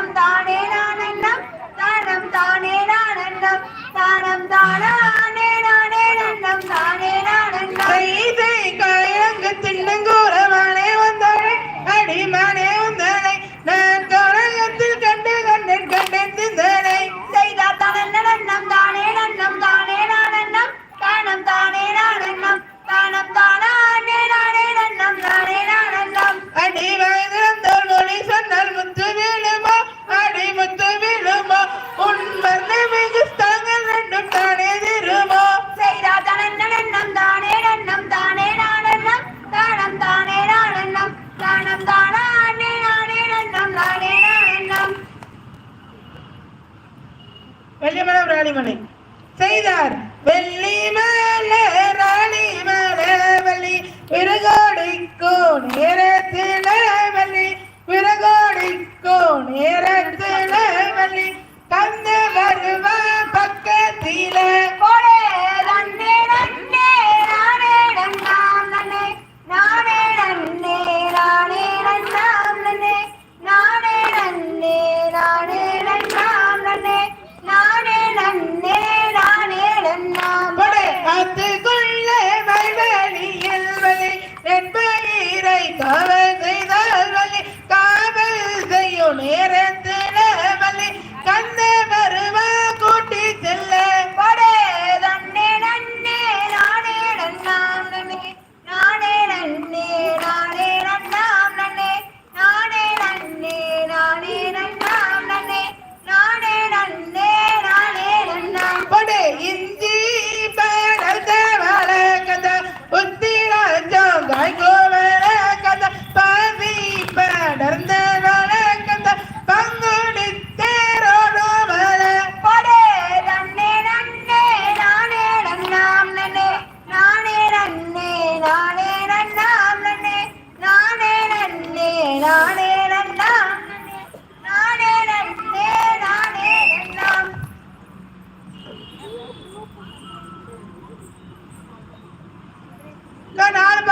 தானம் தானே நான் எண்ணம் தானம் தானே நான் எண்ணம் தானம் வெள்ளிமலை ராணிமலை செய்தார். வெள்ளி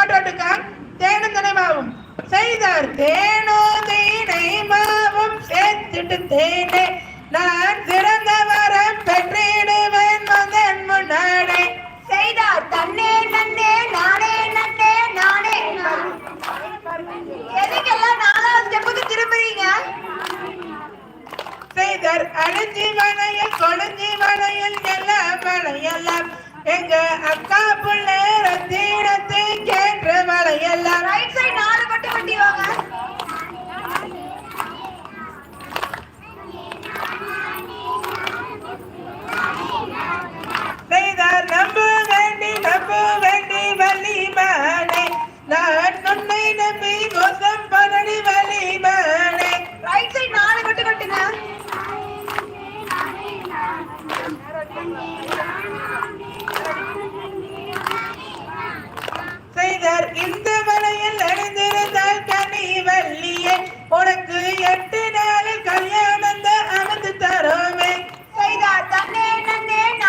அக்கா, நாலு பாட்டு பாட்டுக்கா தேனும் தினை மாவும் செய்தார் தேனோ தீனை மாவும் சேர்த்துட்டு தேனே. நான் சிறந்த வரம் பெற்றிடுவேன் மகன் முன்னாடி. செய்தார் தன்னே நன்னே நானே நன்னே நானே. எதுக்கெல்லாம் நாலாவது ஸ்டெப்புக்கு திரும்புறீங்க? செய்தார் அழிஞ்சி வளையல் கொழுஞ்சி வளையல் எல்லாம் வளையெல்லாம் எங்க அக்கா புள்ள ரத்தீனத்தை Yeah.